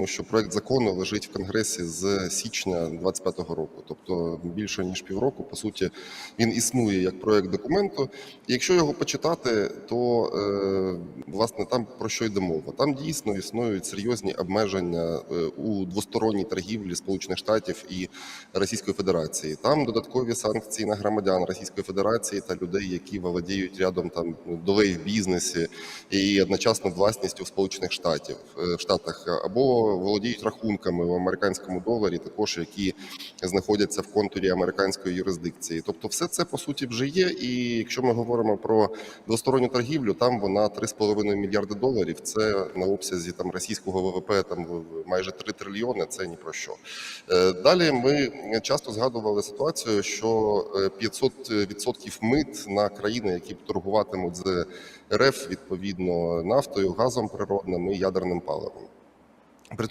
Тому що проект закону лежить в Конгресі з січня 25-го року, тобто більше ніж півроку. По суті, він існує як проект документу. І якщо його почитати, то е, власне там про що йде мова? Там дійсно існують серйозні обмеження е, у двосторонній торгівлі Сполучених Штатів і Російської Федерації. Там додаткові санкції на громадян Російської Федерації та людей, які володіють рядом там долей в бізнесі і одночасно власністю Сполучених Штатів е, в Штатах або володіють рахунками в американському доларі, також які знаходяться в контурі американської юрисдикції. Тобто, все це по суті вже є. І якщо ми говоримо про двосторонню торгівлю, там вона 3,5 мільярди доларів. Це на обсязі там російського ВВП там майже 3 трильйони. Це ні про що. Е, Далі ми часто згадували ситуацію, що е, 500% мит на країни, які торгуватимуть з РФ відповідно нафтою, газом природним і ядерним паливом.